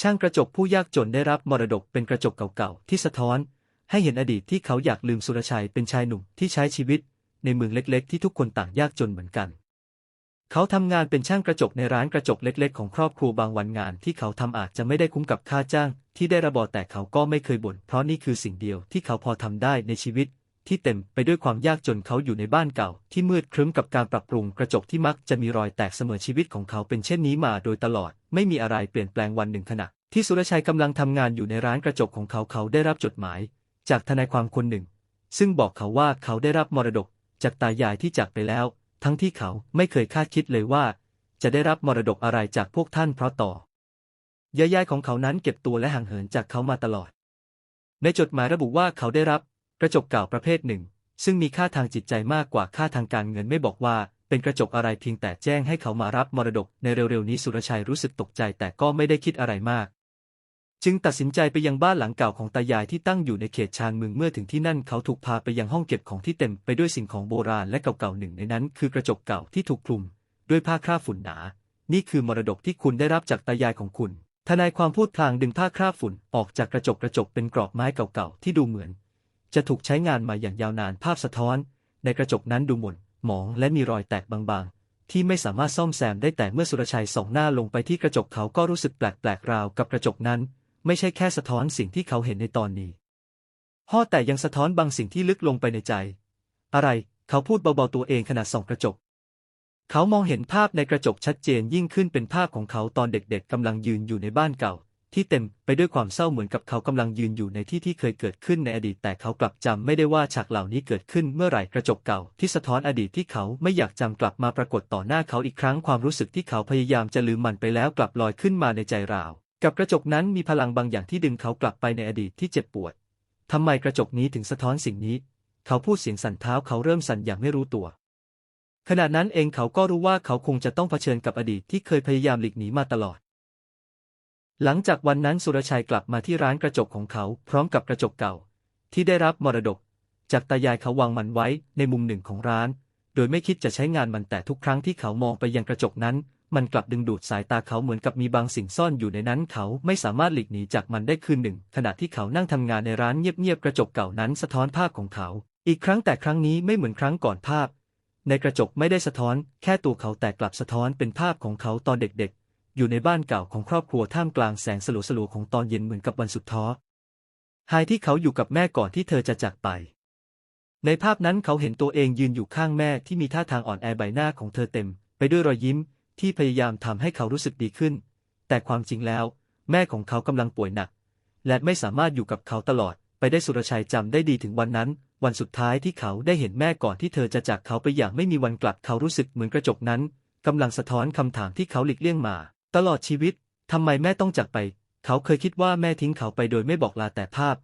ช่างกระจกผู้ยากจนได้รับมรดกเป็นกระจกเก่าๆที่สะท้อน ให้เห็นอดีตที่เขาอยากลืมสุรชัยเป็นชายหนุ่มที่ใช้ชีวิต ในเมืองเล็กๆ ที่ทุกคนต่างยากจนเหมือนกัน เขาทำงานเป็นช่างกระจกในร้านกระจกเล็ก ๆ ของครอบครัวบางวันงานที่เขาทำอาจจะไม่ได้คุ้มกับค่าจ้าง ที่ได้ระบอแต่เขาก็ไม่เคยบ่นเพราะนี่คือสิ่งเดียวที่เขาพอทำได้ในชีวิต ที่เต็มไปด้วยความยากจนเขาอยู่ในบ้านเก่า ที่มืดครึ้มกับการปรับปรุงกระจกที่มักจะมีรอยแตกเสมอชีวิตของเขาเป็นเช่นนี้มาโดยตลอด ไม่มีอะไรเปลี่ยนแปลงวันหนึ่งขณะ ที่สุรชัยกำลังทำงานอยู่ในร้านกระจกของเขาเขาได้รับจดหมาย จากทนายความคนหนึ่ง ซึ่งบอกเขาว่าเขาได้รับมรดกจากตายายที่จากไปแล้ว ทั้งที่เขาไม่เคยคาดคิดเลยว่า จะได้รับมรดกอะไรจากพวกท่านเพราะต่อยายายของเขานั้นเก็บตัวและห่างเหินจากเขามาตลอด ในจดหมายระบุว่าเขาได้รับ กระจกเก่าประเภทหนึ่ง ซึ่งมีค่าทางจิตใจมากกว่าค่าทางการเงินไม่บอกว่า เป็นกระจกอะไรเพียงแต่แจ้งให้เขามารับมรดกในเร็วๆนี้สุรชัยรู้สึกตกใจแต่ก็ไม่ได้คิดอะไรมาก จึงตัดสินใจไปยังบ้านหลังเก่าของตายายที่ตั้งอยู่ในเขตชานเมืองเมื่อถึงที่นั่นเขาถูกพาไปยังห้องเก็บของที่เต็มไปด้วยสิ่งของโบราณและเก่าๆหนึ่งในนั้น คือกระจกเก่าที่ถูกคลุม ด้วยผ้าคราบฝุ่นหนา นี่คือมรดกที่คุณได้รับจากตายายของคุณทนายความพูดพลางดึงผ้าคราบฝุ่นออกจากกระจกกระจกเป็นกรอบไม้เก่าๆที่ดูเหมือน จะถูกใช้งานมาอย่างยาวนานภาพสะท้อน ในกระจกนั้นดูหม่นหมองและมีรอยแตกบางๆ ที่ไม่สามารถซ่อมแซมได้แต่เมื่อสุรชัยส่องหน้าลงไปที่กระจกเขาก็รู้สึกแปลกๆราวกับกระจกนั้น ไม่ใช่แค่สะท้อนสิ่งที่เขาเห็นในตอนนี้ห่อแต่ยังสะท้อนบางสิ่งที่ลึกลงไปในใจ อะไรเขาพูดเบาๆตัวเองขณะส่องกระจก เขามองเห็นภาพในกระจกชัดเจนยิ่งขึ้นเป็นภาพของเขาตอนเด็กๆกำลังยืนอยู่ในบ้านเก่า ที่เต็มไปด้วยความเศร้าเหมือนกับเขากำลังยืนอยู่ในที่ที่เคยเกิดขึ้นในอดีต แต่เขากลับจำไม่ได้ว่าฉากเหล่านี้เกิดขึ้นเมื่อไหร่กระจกเก่าที่สะท้อนอดีตที่เขาไม่อยากจำกลับมาปรากฏต่อหน้าเขาอีกครั้งความรู้สึกที่เขาพยายามจะลืมมันไปแล้วกลับลอยขึ้นมาในใจราว กับกระจกนั้นมีพลังบางอย่างที่ดึงเขากลับไปในอดีตที่เจ็บปวดทำไมกระจกนี้ถึงสะท้อนสิ่งนี้ เขาพูดเสียงสั่นเท้าเขาเริ่มสั่นอย่างไม่รู้ตัว ขณะนั้นเองเขาก็รู้ว่าเขาคงจะต้องเผชิญกับอดีตที่เคยพยายามหลีกหนีมาตลอด หลังจากวันนั้นสุรชัยกลับมาที่ร้านกระจกของเขา พร้อมกับกระจกเก่า ที่ได้รับมรดก จากตายายเขาวางมันไว้ในมุมหนึ่งของร้าน โดยไม่คิดจะใช้งานมันแต่ทุกครั้งที่เขามองไปยังกระจกนั้น มันกลับดึงดูดสายตาเขาเหมือนกับมีบางสิ่งซ่อนอยู่ในนั้น เขาไม่สามารถหลีกหนีจากมันได้คืนหนึ่ง ขณะที่เขานั่งทำงานในร้านเงียบๆกระจกเก่านั้นสะท้อนภาพของเขา อีกครั้งแต่ครั้งนี้ไม่เหมือนครั้งก่อนภาพ ในกระจกไม่ได้สะท้อน แค่ตัวเขาแต่กลับสะท้อนเป็นภาพของเขาตอนเด็ก อยู่ในบ้านเก่าของครอบครัวท่ามกลางแสงสลัวๆของตอนเย็นเหมือนกับวันสุดท้อหายที่เขาอยู่กับแม่ก่อนที่เธอจะจากไป ในภาพนั้นเขาเห็นตัวเองยืนอยู่ข้างแม่ที่มีท่าทางอ่อนแอใบหน้าของเธอเต็ม ไปด้วยรอยยิ้มที่พยายามทำให้เขารู้สึกดีขึ้น แต่ความจริงแล้ว แม่ของเขากำลังป่วยหนัก และไม่สามารถอยู่กับเขาตลอด ไปได้สุรชัยจำได้ดีถึงวันนั้น วันสุดท้ายที่เขาได้เห็นแม่ก่อนที่เธอจะจากเขาไปอย่างไม่มีวันกลับเขารู้สึกเหมือนกระจกนั้นกำลังสะท้อนคำถามที่เขาหลีกเลี่ยงมา ตลอดชีวิต ทำไมแม่ต้องจากไป เขาเคยคิดว่าแม่ทิ้งเขาไปโดยไม่บอกลาแต่ภาพ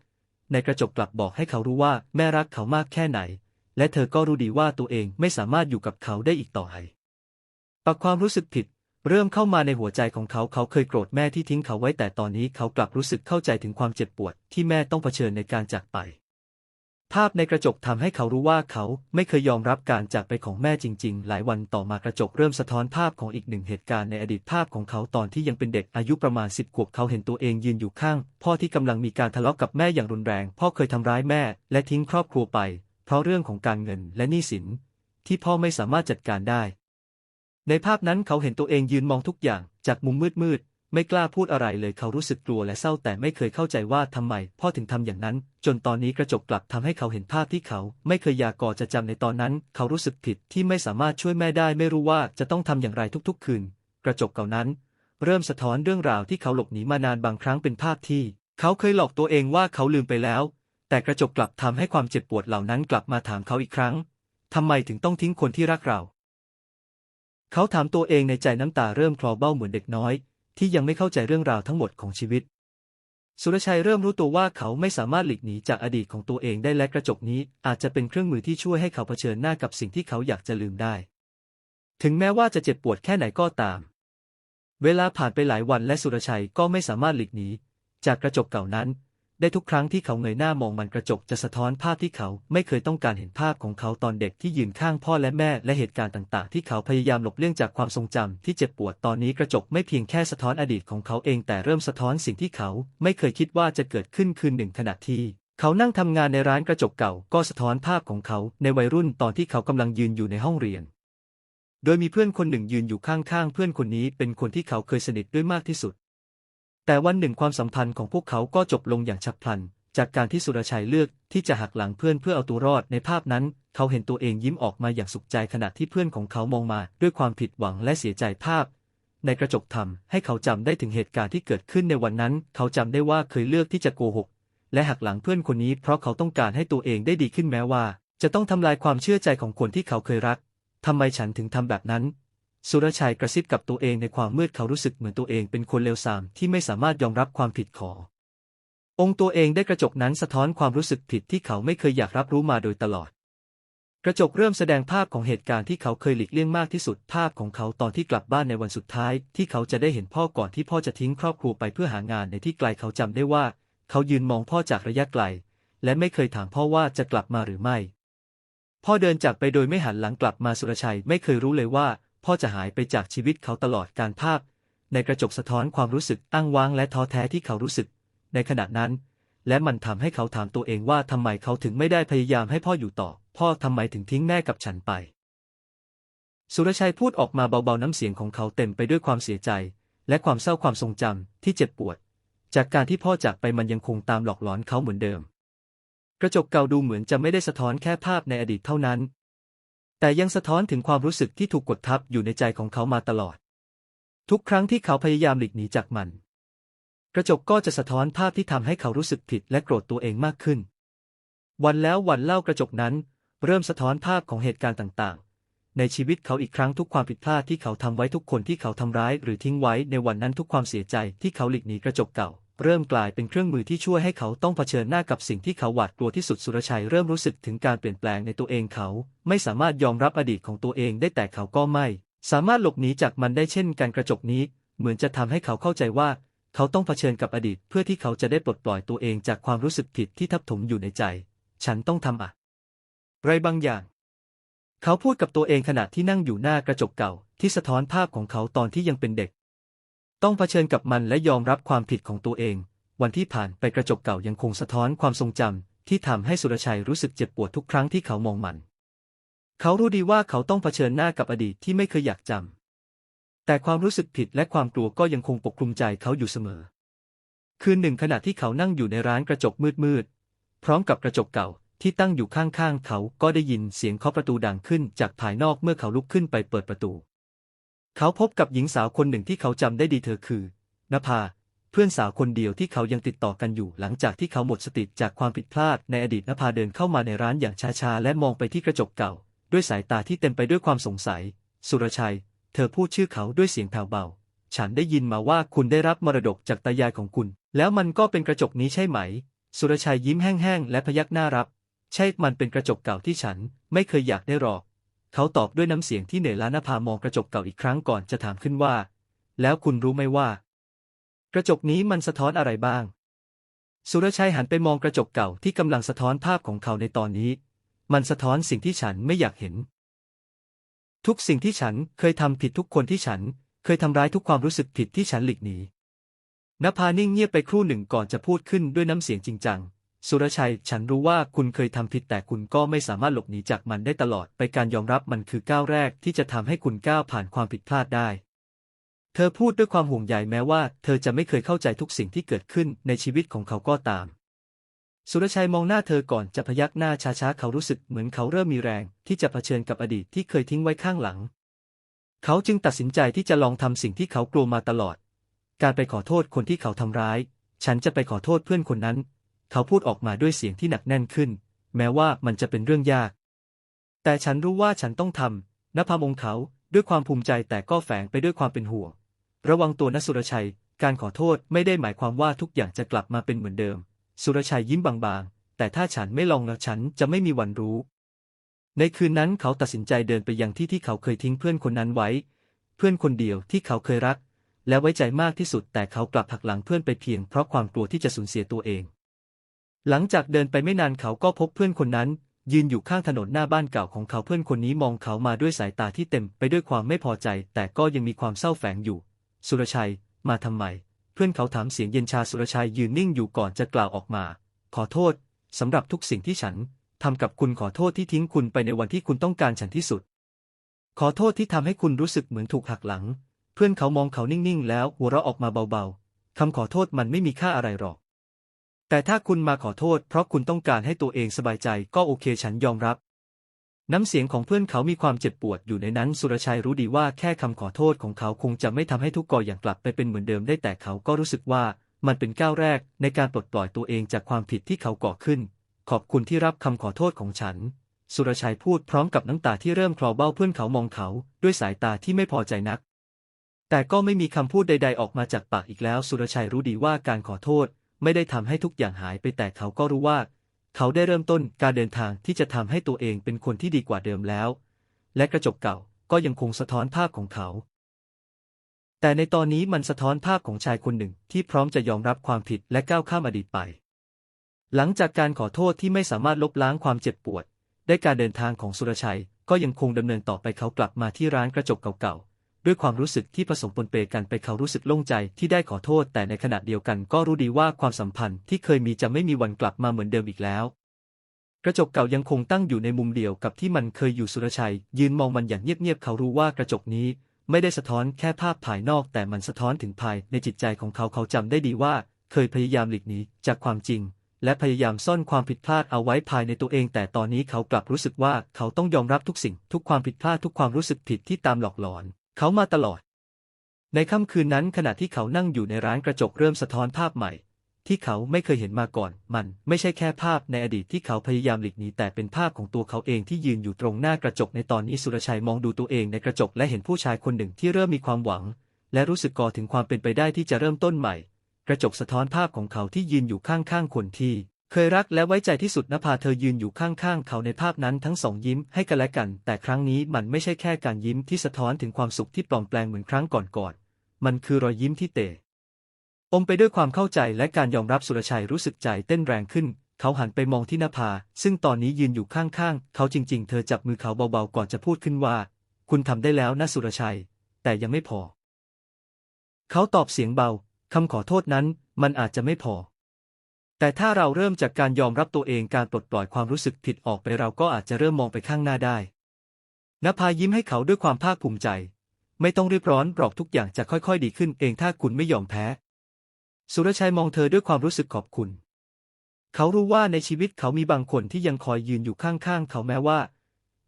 ในกระจกกลับบอกให้เขารู้ว่าแม่รักเขามากแค่ไหน และเธอก็รู้ดีว่าตัวเองไม่สามารถอยู่กับเขาได้อีกต่อไปปักความรู้สึกผิด เริ่มเข้ามาในหัวใจของเขาเขาเคยโกรธแม่ที่ทิ้งเขาไว้แต่ตอนนี้เขากลับรู้สึกเข้าใจถึงความเจ็บปวดที่แม่ต้องเผชิญในการจากไป ภาพในกระจกทำให้เขารู้ว่าเขาไม่เคยยอมรับการจากไปของแม่จริง ๆ หลายวันต่อมากระจกเริ่มสะท้อนภาพของอีกหนึ่งเหตุการณ์ในอดีตภาพของเขาตอนที่ยังเป็นเด็กอายุประมาณสิบขวบเขาเห็นตัวเองยืนอยู่ข้าง พ่อที่กำลังมีการทะเลาะกับแม่อย่างรุนแรง พ่อเคยทำร้ายแม่ และทิ้งครอบครัวไป เพราะเรื่องของการเงินและหนี้สิน ที่พ่อไม่สามารถจัดการได้ ในภาพนั้นเขาเห็นตัวเองยืนมองทุกอย่างจากมุมมืดๆ ไม่กล้าพูดอะไรเลยเขารู้สึกกลัวและเศร้าแต่ไม่เคยเข้าใจว่าทำไมพ่อถึงทำอย่างนั้น จนตอนนี้กระจกกลับทำให้เขาเห็นภาพที่เขา ไม่เคยอยากก่อจะจำในตอนนั้น เขารู้สึกผิดที่ไม่สามารถช่วยแม่ได้ ไม่รู้ว่าจะต้องทำอย่างไรทุกๆ คืน กระจกเก่านั้น เริ่มสะท้อนเรื่องราวที่เขาหลบหนีมานานบางครั้งเป็นภาพที่ เขาเคยหลอกตัวเองว่าเขาลืมไปแล้ว แต่กระจกกลับทำให้ความเจ็บปวดเหล่านั้นกลับมาถามเขาอีกครั้งทำไมถึงต้องทิ้งคนที่รักเรา เขาถามตัวเองในใจน้ำตาเริ่มคลอเบ้าเหมือนเด็กน้อย ที่ยังไม่เข้าใจเรื่องราวทั้งหมดของชีวิต สุรชัยเริ่มรู้ตัวว่าเขาไม่สามารถหลีกหนีจากอดีตของตัวเองได้และกระจกนี้อาจจะเป็นเครื่องมือที่ช่วยให้เขาเผชิญหน้ากับสิ่งที่เขาอยากจะลืมได้ ถึงแม้ว่าจะเจ็บปวดแค่ไหนก็ตาม เวลาผ่านไปหลายวันและสุรชัยก็ไม่สามารถหลีกหนีจากกระจกเก่านั้น ได้ทุกครั้งที่เขาเงยหน้ามองมันกระจกจะสะท้อนภาพที่เขาไม่เคยต้องการเห็นภาพของเขาตอนเด็กที่ยืนข้างพ่อและแม่และเหตุการณ์ต่าง ๆ ที่เขาพยายามหลบเลี่ยงจากความทรงจำที่เจ็บปวดตอนนี้กระจกไม่เพียงแค่สะท้อนอดีตของเขาเองแต่เริ่มสะท้อนสิ่งที่เขาไม่เคยคิดว่าจะเกิดขึ้นคืนหนึ่งขณะที่เขานั่งทำงานในร้านกระจกเก่าก็สะท้อนภาพของเขาในวัยรุ่นตอนที่เขากำลังยืนอยู่ในห้องเรียน โดยมีเพื่อนคนหนึ่งยืนอยู่ข้างๆ เพื่อนคนนี้เป็นคนที่เขาเคยสนิทด้วยมากที่สุด แต่วันหนึ่งความสัมพันธ์ของพวกเขาก็จบลงอย่างฉับพลัน จากการที่สุรชัยเลือกที่จะหักหลังเพื่อนเพื่อเอาตัวรอดในภาพนั้น เขาเห็นตัวเองยิ้มออกมาอย่างสุขใจขณะที่เพื่อนของเขามองมาด้วยความผิดหวังและเสียใจภาพ ในกระจกทำให้เขาจำได้ถึงเหตุการณ์ที่เกิดขึ้นในวันนั้น เขาจำได้ว่าเคยเลือกที่จะโกหก และหักหลังเพื่อนคนนี้เพราะเขาต้องการให้ตัวเองได้ดีขึ้นแม้ว่า จะต้องทำลายความเชื่อใจของคนที่เขาเคยรักทำไมฉันถึงทำแบบนั้น สุรชัยกระซิบกับตัวเองในความมืดเขารู้สึกเหมือนตัวเองเป็นคนเลวทรามที่ไม่สามารถยอมรับความผิดขอองค์ตัวเองได้กระจกนั้นสะท้อนความรู้สึกผิดที่เขาไม่เคยอยากรับรู้มาโดยตลอด กระจกเริ่มแสดงภาพของเหตุการณ์ที่เขาเคยหลีกเลี่ยงมากที่สุดภาพของเขาตอนที่กลับบ้านในวันสุดท้าย ที่เขาจะได้เห็นพ่อก่อนที่พ่อจะทิ้งครอบครัวไปเพื่อหางานในที่ไกลเขาจำได้ว่า เขายืนมองพ่อจากระยะไกล และไม่เคยถามพ่อว่าจะกลับมาหรือไม่ พ่อเดินจากไปโดยไม่หันหลังกลับมาสุรชัยไม่เคยรู้เลยว่า พ่อจะหายไปจากชีวิตเขาตลอดการภาพในกระจกสะท้อนความรู้สึกอ้างว้างและท้อแท้ที่เขารู้สึก ในขณะนั้น และมันทำให้เขาถามตัวเองว่าทำไมเขาถึงไม่ได้พยายามให้พ่ออยู่ต่อ พ่อทำไมถึงทิ้งแม่กับฉันไป สุรชัยพูดออกมาเบาๆน้ำเสียงของเขาเต็มไปด้วยความเสียใจ และความเศร้าความทรงจำที่เจ็บปวด จากการที่พ่อจากไปมันยังคงตามหลอกหลอนเขาเหมือนเดิม กระจกเก่าดูเหมือนจะไม่ได้สะท้อนแค่ภาพในอดีตเท่านั้น แต่ยังสะท้อนถึงความรู้สึกที่ถูกกดทับอยู่ในใจของเขามาตลอด ทุกครั้งที่เขาพยายามหลีกหนีจากมัน กระจกก็จะสะท้อนภาพที่ทำให้เขารู้สึกผิดและโกรธตัวเองมากขึ้น วันแล้ววันเล่ากระจกนั้น เริ่มสะท้อนภาพของเหตุการณ์ต่างๆ ในชีวิตเขาอีกครั้งทุกความผิดพลาดที่เขาทำไว้ทุกคนที่เขาทำร้าย หรือทิ้งไว้ในวันนั้นทุกความเสียใจที่เขาหลีกหนีกระจกเก่า เริ่มกลายเป็นเครื่องมือที่ช่วยให้เขาต้องเผชิญหน้ากับสิ่งที่เขาหวาดกลัวที่สุดสุรชัยเริ่มรู้สึกถึงการเปลี่ยนแปลงในตัวเองเขา ไม่สามารถยอมรับอดีตของตัวเองได้แต่เขาก็ไม่ สามารถหลบหนีจากมันได้เช่นการกระจกนี้ เหมือนจะทำให้เขาเข้าใจว่า เขาต้องเผชิญกับอดีต เพื่อที่เขาจะได้ปลดปล่อยตัวเองจากความรู้สึกผิดที่ทับถมอยู่ในใจ ฉันต้องทำอะไรบางอย่าง เขาพูดกับตัวเองขณะที่นั่งอยู่หน้ากระจกเก่าที่สะท้อนภาพของเขาตอนที่ยังเป็นเด็ก ต้องเผชิญกับมันและยอมรับความผิดของตัวเอง วันที่ผ่านไปกระจกเก่ายังคงสะท้อนความทรงจำที่ทำให้สุรชัยรู้สึกเจ็บปวดทุกครั้งที่เขามองมัน เขารู้ดีว่าเขาต้องเผชิญหน้ากับอดีตที่ไม่เคยอยากจำแต่ความรู้สึกผิดและความกลัวก็ยังคงปกคลุมใจเขาอยู่เสมอ คืนหนึ่งขณะที่เขานั่งอยู่ในร้านกระจกมืดๆพร้อมกับกระจกเก่าที่ตั้งอยู่ข้างๆ เขาก็ได้ยินเสียงเคาะประตูดังขึ้นจากภายนอกเมื่อเขาลุกขึ้นไปเปิดประตู เขาพบกับหญิงสาวคนหนึ่งที่เขาจำได้ดีเธอคือนภา เพื่อนสาวคนเดียวที่เขายังติดต่อกันอยู่ หลังจากที่เขาหมดสติจากความผิดพลาดในอดีตนภาเดินเข้ามาในร้านอย่างช้าๆ และมองไปที่กระจกเก่า ด้วยสายตาที่เต็มไปด้วยความสงสัย สุรชัย เธอพูดชื่อเขาด้วยเสียงแผ่วเบา ฉันได้ยินมาว่าคุณได้รับมรดกจากตายายของคุณ แล้วมันก็เป็นกระจกนี้ใช่ไหม สุรชัยยิ้มแห้งๆและพยักหน้ารับ ใช่มันเป็นกระจกเก่าที่ฉันไม่เคยอยากได้หรอก เขาตอบด้วยน้ำเสียงที่เหนื่อยล้านภามองกระจกเก่าอีกครั้งก่อนจะถามขึ้นว่า แล้วคุณรู้ไหมว่า กระจกนี้มันสะท้อนอะไรบ้าง สุรชัยหันไปมองกระจกเก่าที่กำลังสะท้อนภาพของเขาในตอนนี้ มันสะท้อนสิ่งที่ฉันไม่อยากเห็น ทุกสิ่งที่ฉันเคยทำผิดทุกคนที่ฉัน เคยทำร้ายทุกความรู้สึกผิดที่ฉันหลีกหนีนภานิ่งเงียบไปครู่หนึ่งก่อนจะพูดขึ้นด้วยน้ำเสียงจริงจัง สุรชัย ฉันรู้ว่าคุณเคยทำผิดแต่คุณก็ไม่สามารถหลบหนีจากมันได้ตลอด ไปการยอมรับมันคือก้าวแรกที่จะทำให้คุณก้าวผ่านความผิดพลาดได้ เธอพูดด้วยความห่วงใยแม้ว่า เธอจะไม่เคยเข้าใจทุกสิ่งที่เกิดขึ้นในชีวิตของเขาก็ตาม สุรชัยมองหน้าเธอก่อนจะพยักหน้าช้าๆ เขารู้สึกเหมือนเขาเริ่มมีแรง ที่จะเผชิญกับอดีตที่เคยทิ้งไว้ข้างหลัง เขาจึงตัดสินใจที่จะลองทำสิ่งที่เขากลัวมาตลอด การไปขอโทษคนที่เขาทำร้ายฉันจะไปขอโทษเพื่อนคนนั้น เขาพูดออกมาด้วยเสียงที่หนักแน่นขึ้น แม้ว่ามันจะเป็นเรื่องยาก แต่ฉันรู้ว่าฉันต้องทำนภามงเขาด้วยความภูมิใจแต่ก็แฝงไปด้วยความเป็นห่วง ระวังตัวนสุรชัย การขอโทษไม่ได้หมายความว่าทุกอย่างจะกลับมาเป็นเหมือนเดิม สุรชัยยิ้มบางๆ แต่ถ้าฉันไม่ลองแล้วฉันจะไม่มีวันรู้ ในคืนนั้นเขาตัดสินใจเดินไปยังที่ที่เขาเคยทิ้งเพื่อนคนนั้นไว้ เพื่อนคนเดียวที่เขาเคยรัก และไว้ใจมากที่สุดแต่เขากลับหักหลังเพื่อนไปเพียงเพราะความกลัวที่จะสูญเสียตัวเอง หลังจากเดินไปไม่นานเขาก็พบเพื่อนคนนั้น ยืนอยู่ข้างถนนหน้าบ้านเก่าของเขาเพื่อนคนนี้มองเขามาด้วยสายตาที่เต็มไปด้วยความไม่พอใจ แต่ก็ยังมีความเศร้าแฝงอยู่ สุรชัย มาทำไม เพื่อนเขาถามเสียงเย็นชาสุรชัยยืนนิ่งอยู่ก่อนจะกล่าวออกมา ขอโทษสำหรับทุกสิ่งที่ฉันทำกับคุณขอโทษที่ทิ้งคุณไปในวันที่คุณต้องการฉันที่สุด ขอโทษที่ทำให้คุณรู้สึกเหมือนถูกหักหลัง เพื่อนเขามองเขานิ่งๆ แล้วหัวเราะออกมาเบาๆคำขอโทษมันไม่มีค่าอะไรหรอก แต่ถ้าคุณมาขอโทษเพราะคุณต้องการให้ตัวเองสบายใจก็โอเคฉันยอมรับ น้ำเสียงของเพื่อนเขามีความเจ็บปวดอยู่ในนั้นสุรชัยรู้ดีว่าแค่คำขอโทษของเขาคงจะไม่ทำให้ทุกกออย่างกลับไปเป็นเหมือนเดิมได้แต่เขาก็รู้สึกว่ามันเป็นก้าวแรกในการปลดปล่อยตัวเองจากความผิดที่เขาก่อขึ้น ขอบคุณที่รับคำขอโทษของฉัน สุรชัยพูดพร้อมกับน้ำตาที่เริ่มคลอเบ้าเพื่อนเขามองเขา ด้วยสายตาที่ไม่พอใจนัก แต่ก็ไม่มีคำพูดใด ๆ ออกมาจากปากอีกแล้ว สุรชัยรู้ดีว่าการขอโทษ ไม่ได้ทำให้ทุกอย่างหายไปแต่เขาก็รู้ว่า เขาได้เริ่มต้นการเดินทางที่จะทำให้ตัวเองเป็นคนที่ดีกว่าเดิมแล้ว และกระจกเก่าก็ยังคงสะท้อนภาพของเขา แต่ในตอนนี้มันสะท้อนภาพของชายคนหนึ่งที่พร้อมจะยอมรับความผิดและก้าวข้ามอดีตไป หลังจากการขอโทษที่ไม่สามารถลบล้างความเจ็บปวด ได้การเดินทางของสุรชัยก็ยังคงดำเนินต่อไปเขากลับมาที่ร้านกระจกเก่าๆ ด้วยความรู้สึกที่ผสมปนเปกันไปเขารู้สึกโล่งใจที่ได้ขอโทษ แต่ในขณะเดียวกันก็รู้ดีว่าความสัมพันธ์ที่เคยมีจะไม่มีวันกลับมาเหมือนเดิมอีกแล้ว กระจกเก่ายังคงตั้งอยู่ในมุมเดียวกับที่มันเคยอยู่สุรชัย ยืนมองมันอย่างเงียบๆเขารู้ว่ากระจกนี้ ไม่ได้สะท้อนแค่ภาพภายนอกแต่มันสะท้อนถึงภายในจิตใจของเขาเขาจำได้ดีว่า เคยพยายามหลีกหนีจากความจริงและพยายามซ่อนความผิดพลาดเอาไว้ภายในตัวเอง แต่ตอนนี้เขากลับรู้สึกว่าเขาต้องยอมรับทุกสิ่ง ทุกความผิดพลาดทุกความรู้สึกผิดที่ตามหลอกหลอน เขามาตลอด ในค่ำคืนนั้นขณะที่เขานั่งอยู่ในร้านกระจกเริ่มสะท้อนภาพใหม่ ที่เขาไม่เคยเห็นมาก่อน มันไม่ใช่แค่ภาพในอดีตที่เขาพยายามหลีกหนีแต่เป็นภาพของตัวเขาเองที่ยืนอยู่ตรงหน้ากระจกในตอนนี้สุรชัยมองดูตัวเองในกระจกและเห็นผู้ชายคนหนึ่งที่เริ่มมีความหวัง และรู้สึกก่อถึงความเป็นไปได้ที่จะเริ่มต้นใหม่ กระจกสะท้อนภาพของเขาที่ยืนอยู่ข้างๆคนที่ เคยรักและไว้ใจที่สุดนภาเธอยืนอยู่ข้างๆ เขาในภาพนั้นทั้งสองยิ้มให้กันและกัน แต่ครั้งนี้มันไม่ใช่แค่การยิ้มที่สะท้อนถึงความสุขที่ปลอมแปลงเหมือนครั้งก่อนๆมันคือรอยยิ้มที่เตะอมไปด้วยความเข้าใจและการยอมรับสุรชัยรู้สึกใจเต้นแรงขึ้น เขาหันไปมองที่นภา ซึ่งตอนนี้ยืนอยู่ข้างๆ เขาจริง ๆ เธอจับมือเขาเบาๆก่อนจะพูดขึ้นว่า คุณทำได้แล้วนะสุรชัย แต่ยังไม่พอ เขาตอบเสียงเบาคำขอโทษนั้น มันอาจจะไม่พอ แต่ถ้าเราเริ่มจากการยอมรับตัวเองการปลดปล่อยความรู้สึกผิดออกไปเราก็อาจจะเริ่มมองไปข้างหน้าได้นภายิ้มให้เขาด้วยความภาคภูมิใจ ไม่ต้องรีบร้อนหรอกทุกอย่างจะค่อยๆ ดีขึ้นเองถ้าคุณไม่ยอมแพ้ สุรชัยมองเธอด้วยความรู้สึกขอบคุณ เขารู้ว่าในชีวิตเขามีบางคนที่ยังคอยยืนอยู่ข้างๆ เขาแม้ว่า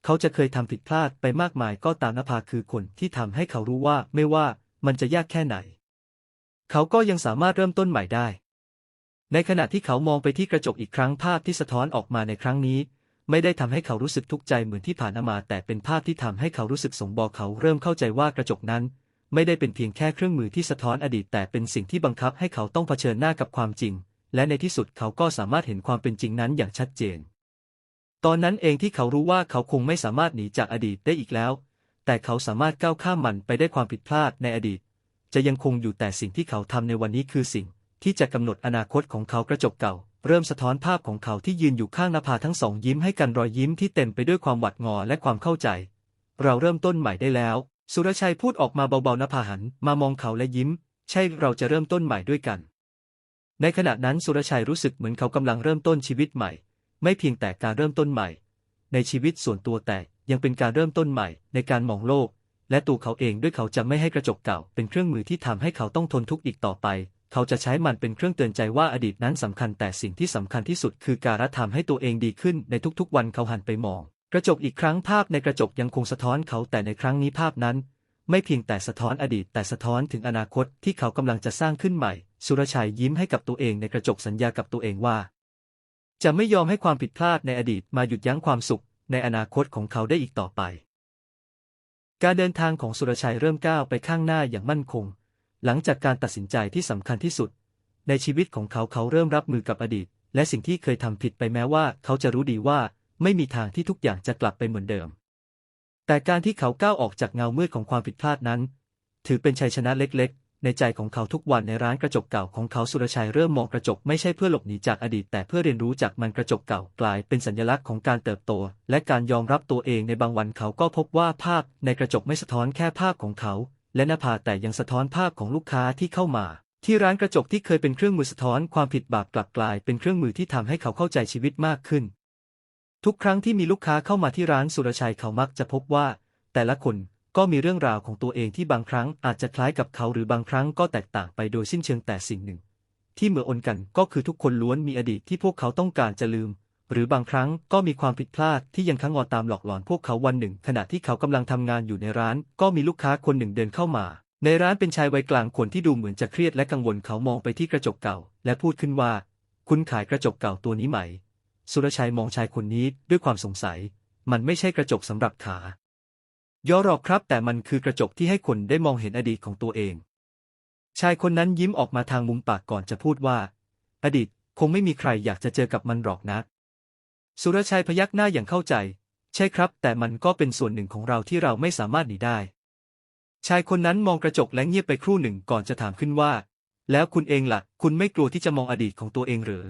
เขาจะเคยทำผิดพลาดไปมากมายก็ตามนภาคือคนที่ทำให้เขารู้ว่าไม่ว่ามันจะยากแค่ไหน เขาก็ยังสามารถเริ่มต้นใหม่ได้ ในขณะที่เขามองไปที่กระจกอีกครั้งภาพที่สะท้อนออกมาในครั้งนี้ ไม่ได้ทำให้เขารู้สึกทุกข์ใจเหมือนที่ผ่านมา แต่เป็นภาพที่ทำให้เขารู้สึกสงบอกเขาเริ่มเข้าใจว่ากระจกนั้น ไม่ได้เป็นเพียงแค่เครื่องมือที่สะท้อนอดีต แต่เป็นสิ่งที่บังคับให้เขาต้องเผชิญหน้ากับความจริง และในที่สุดเขาก็สามารถเห็นความเป็นจริงนั้นอย่างชัดเจน ตอนนั้นเองที่เขารู้ว่าเขาคงไม่สามารถหนีจากอดีตได้อีกแล้ว แต่เขาสามารถก้าวข้ามมันไปได้ความผิดพลาดในอดีต จะยังคงอยู่แต่สิ่งที่เขาทำในวันนี้คือสิ่ง ที่จะกำหนดอนาคตของเขากระจกเก่า เริ่มสะท้อนภาพของเขาที่ยืนอยู่ข้างนภาทั้งสองยิ้มให้กันรอยยิ้มที่เต็มไปด้วยความหวาดงอและความเข้าใจ เราเริ่มต้นใหม่ได้แล้ว สุรชัยพูดออกมาเบาๆนภาหันมามองเขาและยิ้ม ใช่เราจะเริ่มต้นใหม่ด้วยกัน ในขณะนั้นสุรชัยรู้สึกเหมือนเขากำลังเริ่มต้นชีวิตใหม่ ไม่เพียงแต่การเริ่มต้นใหม่ ในชีวิตส่วนตัวแต่ยังเป็นการเริ่มต้นใหม่ในการมองโลกและตัวเขาเองด้วยเขาจะไม่ให้กระจกเก่าเป็นเครื่องมือที่ทำให้เขาต้องทนทุกข์อีกต่อไป เขาจะใช้มันเป็นเครื่องเตือนใจว่าอดีตนั้นสำคัญแต่สิ่งที่สำคัญที่สุดคือการทำให้ตัวเองดีขึ้นในทุกๆ วันเขาหันไปมอง กระจกอีกครั้งภาพในกระจกยังคงสะท้อนเขาแต่ในครั้งนี้ภาพนั้น ไม่เพียงแต่สะท้อนอดีตแต่สะท้อนถึงอนาคตที่เขากำลังจะสร้างขึ้นใหม่ สุรชัยยิ้มให้กับตัวเองในกระจกสัญญากับตัวเองว่า จะไม่ยอมให้ความผิดพลาดในอดีตมาหยุดยั้งความสุข ในอนาคตของเขาได้อีกต่อไป การเดินทางของสุรชัยเริ่มก้าวไปข้างหน้าอย่างมั่นคง หลังจากการตัดสินใจที่สำคัญที่สุด ในชีวิตของเขาเขาเริ่มรับมือกับอดีต และสิ่งที่เคยทำผิดไปแม้ว่าเขาจะรู้ดีว่าไม่มีทางที่ทุกอย่างจะกลับไปเหมือนเดิม แต่การที่เขาก้าวออกจากเงามืดของความผิดพลาดนั้น ถือเป็นชัยชนะเล็กๆ ในใจของเขาทุกวันในร้านกระจกเก่าของเขาสุรชัยเริ่มมองกระจกไม่ใช่เพื่อหลบหนีจากอดีต แต่เพื่อเรียนรู้จากมันกระจกเก่ากลายเป็นสัญลักษณ์ของการเติบโต และการยอมรับตัวเองในบางวันเขาก็พบว่าภาพในกระจกไม่สะท้อนแค่ภาพของเขา และหน้าผากแต่ยังสะท้อนภาพของลูกค้าที่เข้ามา ที่ร้านกระจกที่เคยเป็นเครื่องมือสะท้อนความผิดบาปกลับกลายเป็นเครื่องมือที่ทำให้เขาเข้าใจชีวิตมากขึ้น ทุกครั้งที่มีลูกค้าเข้ามาที่ร้านสุรชัยเขามักจะพบว่า แต่ละคนก็มีเรื่องราวของตัวเองที่บางครั้งอาจจะคล้ายกับเขาหรือบางครั้งก็แตกต่างไปโดยสิ้นเชิงแต่สิ่งหนึ่ง ที่เหมือนกันก็คือทุกคนล้วนมีอดีตที่พวกเขาต้องการจะลืม หรือบางครั้งก็มีความผิดพลาดที่ยังค้างงอตามหลอกหลอนพวกเขาวันหนึ่ง ขณะที่เขากำลังทำงานอยู่ในร้าน ก็มีลูกค้าคนหนึ่งเดินเข้ามา ในร้านเป็นชายวัยกลางคนที่ดูเหมือนจะเครียดและกังวลเขามองไปที่กระจกเก่า และพูดขึ้นว่า คุณขายกระจกเก่าตัวนี้ไหม สุรชัยมองชายคนนี้ด้วยความสงสัย มันไม่ใช่กระจกสำหรับขาย่อหรอกครับ แต่มันคือกระจกที่ให้คนได้มองเห็นอดีตของตัวเอง ชายคนนั้นยิ้มออกมาทางมุมปากก่อนจะพูดว่า อดีตคงไม่มีใครอยากจะเจอกับมันหรอกนะ สุรชัยพยักหน้าอย่างเข้าใจ ใช่ครับ แต่มันก็เป็นส่วนหนึ่งของเราที่เราไม่สามารถหนีได้ ชายคนนั้นมองกระจกและเงียบไปครู่หนึ่งก่อนจะถามขึ้นว่า แล้วคุณเองล่ะ คุณไม่กลัวที่จะมองอดีตของตัวเองหรือ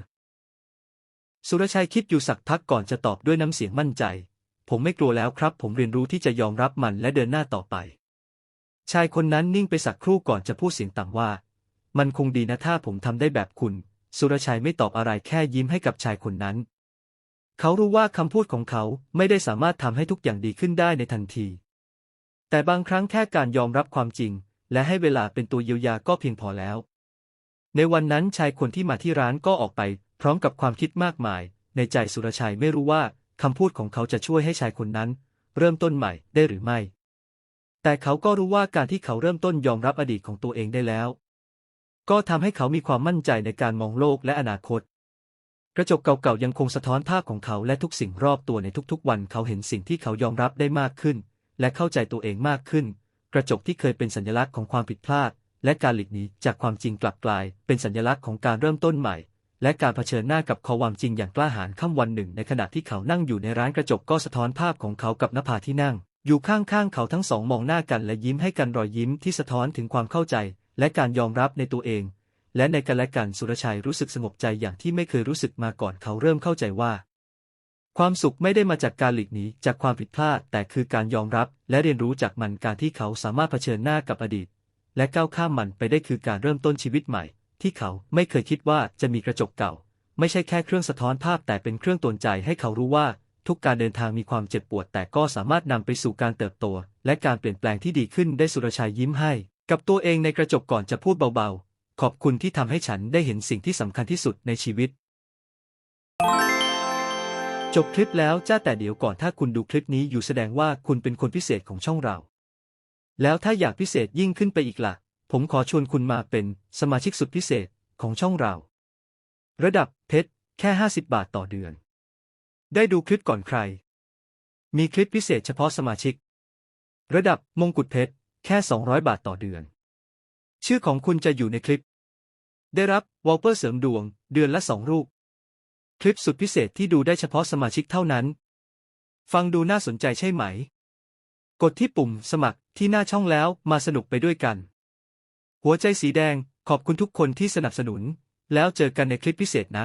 สุรชัยคิดอยู่สักพักก่อนจะตอบด้วยน้ำเสียงมั่นใจ ผมไม่กลัวแล้วครับ ผมเรียนรู้ที่จะยอมรับมันและเดินหน้าต่อไป ชายคนนั้นนิ่งไปสักครู่ก่อนจะพูดเสียงต่ำว่า มันคงดีนะถ้าผมทำได้แบบคุณ สุรชัยไม่ตอบอะไรแค่ยิ้มให้กับชายคนนั้น เขารู้ว่าคำพูดของเขาไม่ได้สามารถทำให้ทุกอย่างดีขึ้นได้ในทันที แต่บางครั้งแค่การยอมรับความจริง และให้เวลาเป็นตัวเยียวยาก็เพียงพอแล้ว ในวันนั้นชายคนที่มาที่ร้านก็ออกไป พร้อมกับความคิดมากมาย ในใจสุรชัยไม่รู้ว่าคำพูดของเขาจะช่วยให้ชายคนนั้น เริ่มต้นใหม่ได้หรือไม่ แต่เขาก็รู้ว่าการที่เขาเริ่มต้นยอมรับอดีตของตัวเองได้แล้ว ก็ทำให้เขามีความมั่นใจในการมองโลกและอนาคต กระจกเก่าๆยังคงสะท้อนภาพของเขาและทุกสิ่งรอบตัวในทุกๆ วันเขาเห็นสิ่งที่เขายอมรับได้มากขึ้น และเข้าใจตัวเองมากขึ้น กระจกที่เคยเป็นสัญลักษณ์ของความผิดพลาด และการหลีกหนีจากความจริงกลับกลาย เป็นสัญลักษณ์ของการเริ่มต้นใหม่ และการเผชิญหน้ากับความจริงอย่างกล้าหาญค่ำวันหนึ่ง ในขณะที่เขานั่งอยู่ในร้านกระจกก็สะท้อนภาพของเขากับนภาที่นั่ง อยู่ข้างๆเขาทั้งสองมองหน้ากันและยิ้มให้กันรอยยิ้มที่สะท้อนถึงความเข้าใจ และการยอมรับในตัวเอง และในกันและกันสุรชัยรู้สึกสงบใจอย่างที่ไม่เคยรู้สึกมาก่อนเขาเริ่มเข้าใจว่า ความสุขไม่ได้มาจากการหลีกหนีจากความผิดพลาด แต่คือการยอมรับ และเรียนรู้จากมันการที่เขาสามารถเผชิญหน้ากับอดีต และก้าวข้ามมันไปได้คือการเริ่มต้นชีวิตใหม่ ที่เขาไม่เคยคิดว่าจะมีกระจกเก่า ไม่ใช่แค่เครื่องสะท้อนภาพ แต่เป็นเครื่องตนใจให้เขารู้ว่า ทุกการเดินทางมีความเจ็บปวด แต่ก็สามารถนำไปสู่การเติบโต และการเปลี่ยนแปลงที่ดีขึ้นได้สุรชัยยิ้มให้ กับตัวเองในกระจกก่อนจะพูดเบาๆ ขอบคุณที่ทำให้ฉันได้เห็นสิ่งที่สำคัญที่สุดในชีวิต จบคลิปแล้วจ้าแต่เดี๋ยวก่อนถ้าคุณดูคลิปนี้อยู่แสดงว่าคุณเป็นคนพิเศษของช่องเรา แล้วถ้าอยากพิเศษยิ่งขึ้นไปอีกล่ะ ผมขอชวนคุณมาเป็นสมาชิกสุดพิเศษของช่องเรา ระดับเพชรแค่ 50 บาทต่อเดือน ได้ดูคลิปก่อนใคร มีคลิปพิเศษเฉพาะสมาชิก ระดับมงกุฎเพชรแค่ 200 บาทต่อเดือน ชื่อของคุณจะอยู่ในคลิป ได้รับวอลเปอร์เสริมดวง เดือนละสองรูป คลิปสุดพิเศษที่ดูได้เฉพาะสมาชิกเท่านั้น ฟังดูน่าสนใจใช่ไหม กดที่ปุ่มสมัครที่หน้าช่องแล้วมาสนุกไปด้วยกัน หัวใจสีแดงขอบคุณทุกคนที่สนับสนุน แล้วเจอกันในคลิปพิเศษนะ